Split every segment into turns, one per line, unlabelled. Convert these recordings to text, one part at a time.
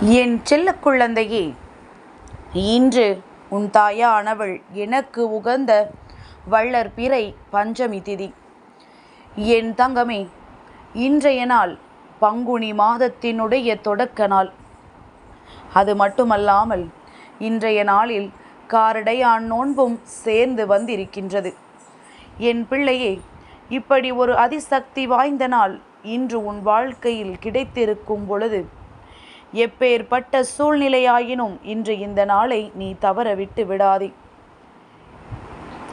என் செல்ல குழந்தையே இன்று உன் தாயானவள் எனக்கு உகந்த வள்ளற் பிறை பஞ்சமி திதி. என் தங்கமே இன்றைய நாள் பங்குனி மாதத்தினுடைய தொடக்க நாள். அது மட்டுமல்லாமல் இன்றைய நாளில் காரடையான் நோன்பும் சேர்ந்து வந்திருக்கின்றது. என் பிள்ளையே இப்படி ஒரு அதிசக்தி வாய்ந்த நாள் இன்று உன் வாழ்க்கையில் கிடைத்திருக்கும் பொழுது எப்பேற்பட்ட சூழ்நிலையாயினும் இன்று இந்த நாளை நீ தவற விட்டு விடாதே.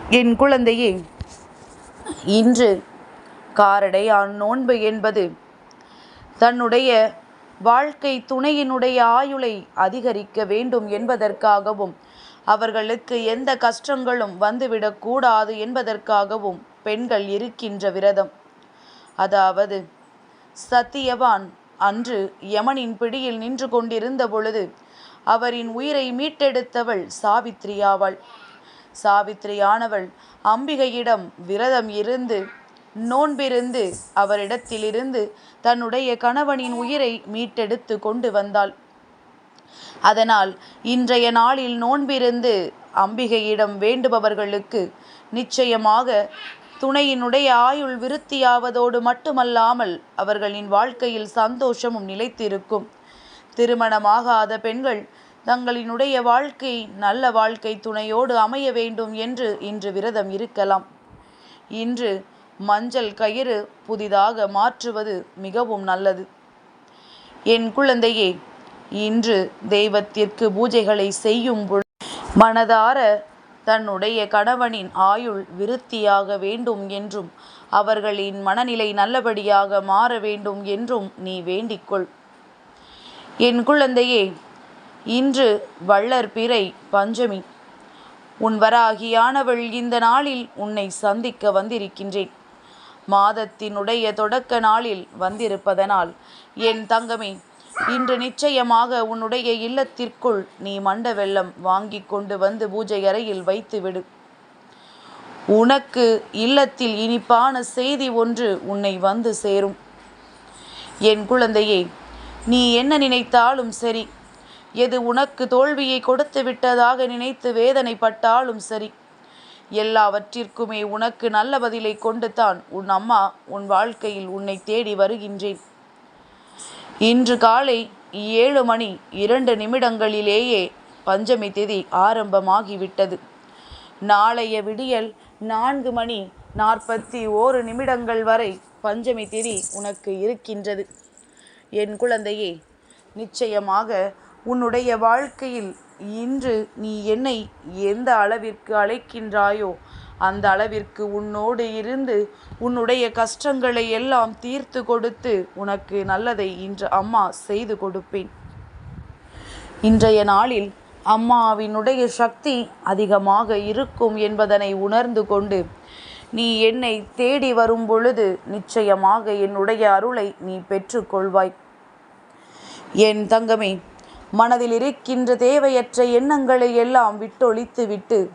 என் குழந்தையே இன்று காரடையான் நோன்பு என்பது தன்னுடைய வாழ்க்கை துணையினுடைய ஆயுளை அதிகரிக்க வேண்டும் என்பதற்காகவும் அவர்களுக்கு எந்த கஷ்டங்களும் வந்துவிடக்கூடாது என்பதற்காகவும் பெண்கள் இருக்கின்ற விரதம். அதாவது சத்தியவான் அன்று யமனின் பிடியில் நின்று கொண்டிருந்த பொழுது அவரின் உயிரை மீட்டெடுத்தவள் சாவித்ரியாவள் சாவித்ரியானவள் அம்பிகையிடம் விரதம் இருந்து நோன்பிருந்து அவரிடத்திலிருந்து தன்னுடைய கணவனின் உயிரை மீட்டெடுத்து கொண்டு வந்தாள். அதனால் இன்றைய நாளில் நோன்பிருந்து அம்பிகையிடம் வேண்டுபவர்களுக்கு நிச்சயமாக துணையினுடைய ஆயுள் விருத்தியாவதோடு மட்டுமல்லாமல் அவர்களின் வாழ்க்கையில் சந்தோஷமும் நிலைத்திருக்கும். திருமணமாகாத பெண்கள் தங்களினுடைய வாழ்க்கை நல்ல வாழ்க்கை துணையோடு அமைய வேண்டும் என்று இன்று விரதம் இருக்கலாம். இன்று மஞ்சள் கயிறு புதிதாக மாற்றுவது மிகவும் நல்லது. என் குழந்தையே இன்று தெய்வத்திற்கு பூஜைகளை செய்யும் மனதார தன்னுடைய கணவனின் ஆயுள் விருத்தியாக வேண்டும் என்றும் அவர்களின் மனநிலை நல்லபடியாக மாற வேண்டும் என்றும் நீ வேண்டிக்கொள். என் குழந்தையே இன்று வள்ளர் பிறை பஞ்சமி. உன் வராகியானவள் இந்த நாளில் உன்னை சந்திக்க வந்திருக்கின்றேன். மாதத்தினுடைய தொடக்க நாளில் வந்திருப்பதனால் என் தங்கமே இன்று நிச்சயமாக உன்னுடைய இல்லத்திற்குள் நீ மண்ட வெள்ளம் வாங்கி கொண்டு வந்து பூஜை அறையில் வைத்துவிடு. உனக்கு இல்லத்தில் இனிப்பான செய்தி ஒன்று உன்னை வந்து சேரும். என் குழந்தையே நீ என்ன நினைத்தாலும் சரி. எது உனக்கு தோல்வியை கொடுத்து விட்டதாக நினைத்து வேதனைப்பட்டாலும் சரி. எல்லாவற்றிற்குமே உனக்கு நல்ல பதிலை கொண்டு தான் உன் அம்மா உன் வாழ்க்கையில் உன்னை தேடி வருகின்றேன். இன்று காலை ஏழு மணி இரண்டு நிமிடங்களிலேயே பஞ்சமி திதி ஆரம்பமாகிவிட்டது. நாளைய விடியல் நான்கு மணி நாற்பத்தி ஓரு நிமிடங்கள் வரை பஞ்சமி திதி உனக்கு இருக்கின்றது. என் குழந்தையே நிச்சயமாக உன்னுடைய வாழ்க்கையில் இன்று நீ என்னை எந்த அளவிற்கு அழைக்கின்றாயோ அந்த அளவிற்கு உன்னோடு இருந்து உன்னுடைய கஷ்டங்களை எல்லாம் தீர்த்து கொடுத்து உனக்கு நல்லதை இன்று அம்மா செய்து கொடுப்பேன். இன்றைய நாளில் அம்மாவினுடைய சக்தி அதிகமாக இருக்கும் என்பதனை உணர்ந்து கொண்டு நீ என்னை தேடி வரும் பொழுது நிச்சயமாக என்னுடைய அருளை நீ பெற்றுக்கொள்வாய் என் தங்கமே மனதில் இருக்கின்ற தேவையற்ற எண்ணங்களை எல்லாம் விட்டொழித்து விட்டு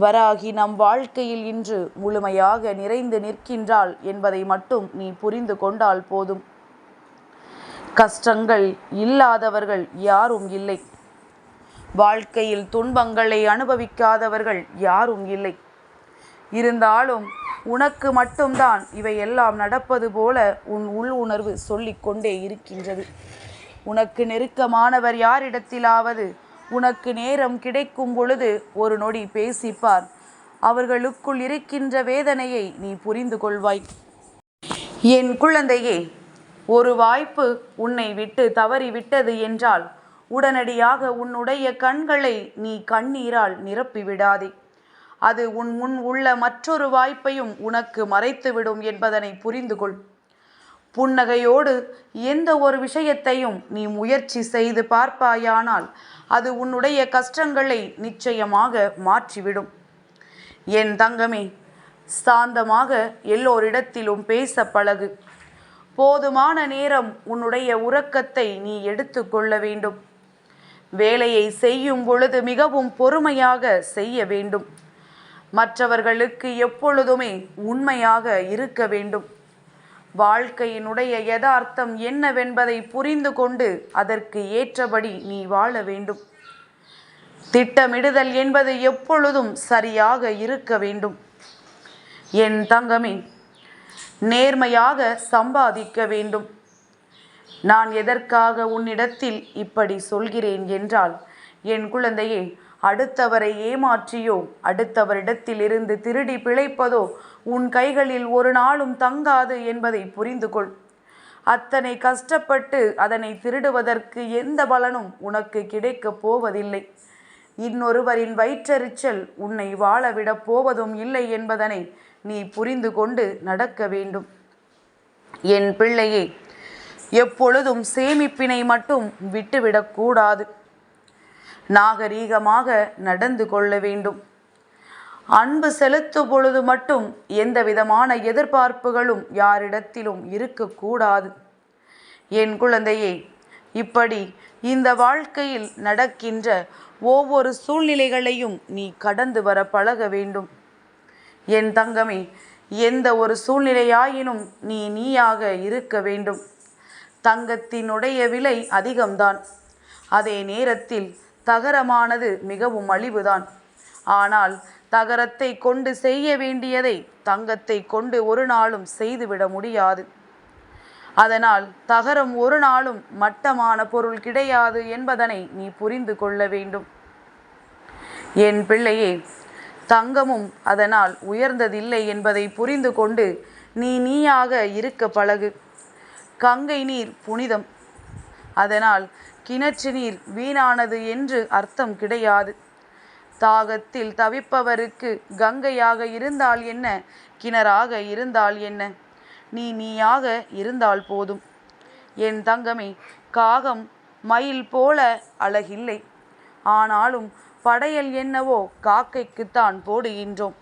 வராகி நம் வாழ்க்கையில் இன்று முழுமையாக நிறைந்து நிற்கின்றாள் என்பதை மட்டும் நீ புரிந்து கொண்டால் போதும். கஷ்டங்கள் இல்லாதவர்கள் யாரும் இல்லை. வாழ்க்கையில் துன்பங்களை அனுபவிக்காதவர்கள் யாரும் இல்லை. இருந்தாலும் உனக்கு மட்டும்தான் இவையெல்லாம் நடப்பது போல உன் உள் உணர்வு சொல்லிக்கொண்டே இருக்கின்றது. உனக்கு நெருக்கமானவர் யாரிடத்திலாவது உனக்கு நேரம் கிடைக்கும் பொழுது ஒரு நொடி பேசிப்பார். அவர்களுக்குள் இருக்கின்ற வேதனையை நீ புரிந்து கொள்வாய். என் குழந்தையே ஒரு வாய்ப்பு உன்னை விட்டு தவறிவிட்டது என்றால் உடனடியாக உன்னுடைய கண்களை நீ கண்ணீரால் நிரப்பிவிடாதே அது உன் முன் உள்ள மற்றொரு வாய்ப்பையும் உனக்கு மறைத்துவிடும் என்பதனை புரிந்து கொள். புன்னகையோடு எந்த ஒரு விஷயத்தையும் நீ முயற்சி செய்து பார்ப்பாயானால் அது உன்னுடைய கஷ்டங்களை நிச்சயமாக மாற்றிவிடும். என் தங்கமே சாந்தமாக எல்லோரிடத்திலும் பேச பழகு. போதுமான நேரம் உன்னுடைய உறக்கத்தை நீ எடுத்துக்கொள்ள வேண்டும். வேலையை செய்யும் பொழுது மிகவும் பொறுமையாக செய்ய வேண்டும். மற்றவர்களுக்கு எப்பொழுதுமே உண்மையாக இருக்க வேண்டும். வாழ்க்கையினுடைய யதார்த்தம் என்னவென்பதை புரிந்து கொண்டு அதற்கு ஏற்றபடி நீ வாழ வேண்டும். திட்டமிடுதல் என்பது எப்பொழுதும் சரியாக இருக்க வேண்டும். என் தங்கமே நேர்மையாக சம்பாதிக்க வேண்டும். நான் எதற்காக உன்னிடத்தில் இப்படி சொல்கிறேன் என்றால் என் குழந்தையே அடுத்தவரை ஏமாற்றியோ அடுத்தவரிடத்தில் இருந்து திருடி பிழைப்பதோ உன் கைகளில் ஒரு நாளும் தங்காது என்பதை புரிந்து கொள் அத்தனை கஷ்டப்பட்டு அதனை திருடுவதற்கு எந்த பலனும் உனக்கு கிடைக்கப் போவதில்லை. இன்னொருவரின் வயிற்றெரிச்சல் உன்னை வாழவிடப் போவதும் இல்லை என்பதனை நீ புரிந்து கொண்டு நடக்க வேண்டும். என் பிள்ளையே எப்பொழுதும் சேமிப்பினை மட்டும் விட்டுவிடக்கூடாது நாகரீகமாக நடந்து கொள்ள வேண்டும். அன்பு செலுத்தும் பொழுது மட்டும் எந்த விதமான எதிர்பார்ப்புகளும் யாரிடத்திலும் இருக்கக்கூடாது. என் குழந்தையே இப்படி இந்த வாழ்க்கையில் நடக்கின்ற ஒவ்வொரு சூழ்நிலைகளையும் நீ கடந்து வர பழக வேண்டும். என் தங்கமே எந்த ஒரு சூழ்நிலையாயினும் நீ நீயாக இருக்க வேண்டும். தங்கத்தினுடைய விலை அதிகம்தான். அதே நேரத்தில் தகரமானது மிகவும் மலிவுதான் ஆனால் தகரத்தை கொண்டு செய்ய வேண்டியதை தங்கத்தை கொண்டு ஒரு நாளும் செய்துவிட முடியாது. அதனால் தகரம் ஒரு நாளும் மட்டமான பொருள் கிடையாது என்பதனை நீ புரிந்து கொள்ள வேண்டும். என் பிள்ளையே தங்கமும் அதனால் உயர்ந்ததில்லை என்பதை புரிந்து கொண்டு நீ நீயாக இருக்க பழகு. கங்கை நீர் புனிதம். அதனால் கிணற்று நீர் வீணானது என்று அர்த்தம் கிடையாது. தாகத்தில் தவிப்பவருக்கு கங்கையாக இருந்தால் என்ன? கிணறாக இருந்தால் என்ன? நீ நீயாக இருந்தால் போதும். என் தங்கமே காகம் மயில் போல அழகில்லை. ஆனாலும் படையல் என்னவோ காக்கைக்குத்தான் போடுகின்றோம்.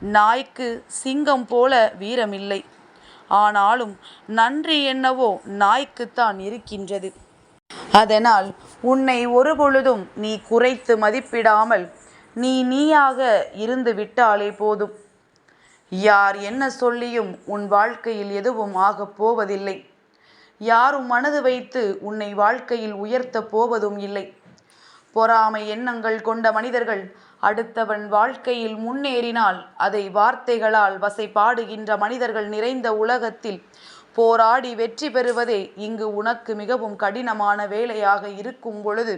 நாய்க்கு சிங்கம் போல வீரமில்லை. ஆனாலும் நன்றி என்னவோ நாய்க்குத்தான் இருக்கின்றது. அதனால் உன்னை ஒருபொழுதும் நீ குறைத்து மதிப்பிடாமல் நீ நீயாக இருந்து விட்டாலே போதும். யார் என்ன சொல்லியும் உன் வாழ்க்கையில் எதுவும் ஆகப் போவதில்லை. யாரும் மனது வைத்து உன்னை வாழ்க்கையில் உயர்த்தப் போவதும் இல்லை. பொறாமை எண்ணங்கள் கொண்ட மனிதர்கள் அடுத்தவன் வாழ்க்கையில் முன்னேறினால் அதை வார்த்தைகளால் வசைபாடுகின்ற மனிதர்கள் நிறைந்த உலகத்தில் போராடி வெற்றி பெறுவதே இங்கு உனக்கு மிகவும் கடினமான வேலையாக இருக்கும் பொழுது.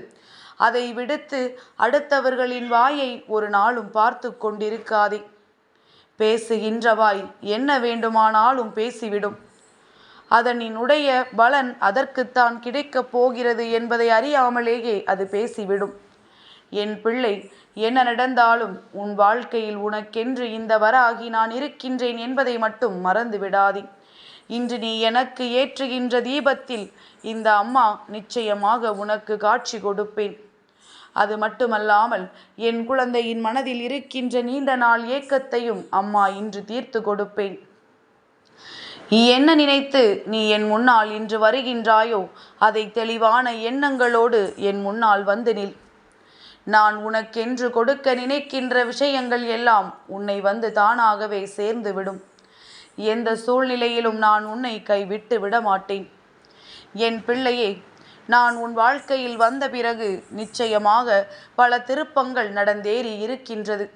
அதை விடுத்து அடுத்தவர்களின் வாயை ஒரு நாளும் பார்த்து கொண்டிருக்காதே. பேசுகின்ற வாய் என்ன வேண்டுமானாலும் பேசிவிடும். அதனினுடைய பலன் அதற்குத்தான் கிடைக்கப் போகிறது என்பதை அறியாமலேயே அது பேசிவிடும். என் பிள்ளை என்ன நடந்தாலும் உன் வாழ்க்கையில் உனக்கென்று இந்த வராகி நான் இருக்கின்றேன் என்பதை மட்டும் மறந்து விடாதே இன்று நீ எனக்கு ஏற்றுகின்ற தீபத்தில் இந்த அம்மா நிச்சயமாக உனக்கு காட்சி கொடுப்பேன். அது மட்டுமல்லாமல் என் குழந்தையின் மனதில் இருக்கின்ற நீண்ட நாள் ஏக்கத்தையும் அம்மா இன்று தீர்த்து கொடுப்பேன். என்ன நினைத்து நீ என் முன்னால் இன்று வருகின்றாயோ அதை தெளிவான எண்ணங்களோடு என் முன்னால் வந்து நில். நான் உனக்கென்று கொடுக்க நினைக்கின்ற விஷயங்கள் எல்லாம் உன்னை வந்து தானாகவே சேர்ந்துவிடும் எந்த சூழ்நிலையிலும் நான் உன்னை கைவிட்டு விட மாட்டேன். என் பிள்ளையே நான் உன் வாழ்க்கையில் வந்த பிறகு நிச்சயமாக பல திருப்பங்கள் நடந்தேறி இருக்கின்றது.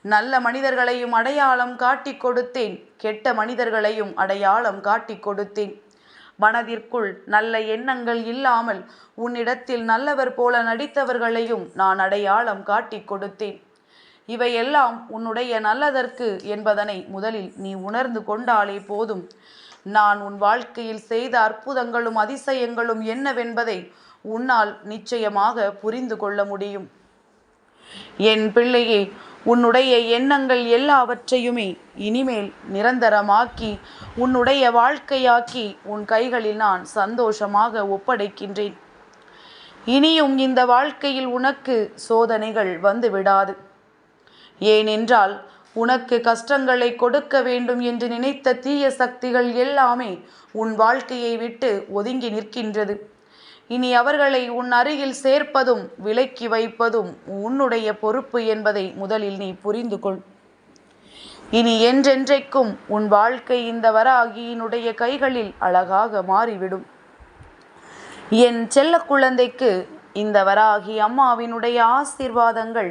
நல்ல மனிதர்களையும் அடையாளம் காட்டி கொடுத்தேன். கெட்ட மனிதர்களையும் அடையாளம் காட்டி கொடுத்தேன். மனதிற்குள் நல்ல எண்ணங்கள் இல்லாமல் உன்னிடத்தில் நல்லவர் போல நடித்தவர்களையும் நான் அடையாளம் காட்டி கொடுத்தேன். இவையெல்லாம் உன்னுடைய நல்லதற்கு என்பதனை முதலில் நீ உணர்ந்து கொண்டாலே போதும். நான் உன் வாழ்க்கையில் செய்த அற்புதங்களும் அதிசயங்களும் என்னவென்பதை உன்னால் நிச்சயமாக புரிந்து கொள்ள முடியும். என் பிள்ளையே உன்னுடைய எண்ணங்கள் எல்லாவற்றையுமே இனிமேல் நிரந்தரமாக்கி உன்னுடைய வாழ்க்கையாக்கி உன் கைகளில் நான் சந்தோஷமாக ஒப்படைக்கின்றேன். இனியும் இந்த வாழ்க்கையில் உனக்கு சோதனைகள் வந்து விடாது. ஏனென்றால் உனக்கு கஷ்டங்களை கொடுக்க வேண்டும் என்று நினைத்த தீய சக்திகள் எல்லாமே உன் வாழ்க்கையை விட்டு ஒதுங்கி நிற்கின்றது. இனி அவர்களை உன் அருகில் சேர்ப்பதும் விலக்கி வைப்பதும் உன்னுடைய பொறுப்பு என்பதை முதலில் நீ புரிந்து கொள் இனி என்றென்றைக்கும் உன் வாழ்க்கை இந்த வராகியினுடைய கைகளில் அழகாக மாறிவிடும். என் செல்ல குழந்தைக்கு இந்த வராகி அம்மாவினுடைய ஆசீர்வாதங்கள்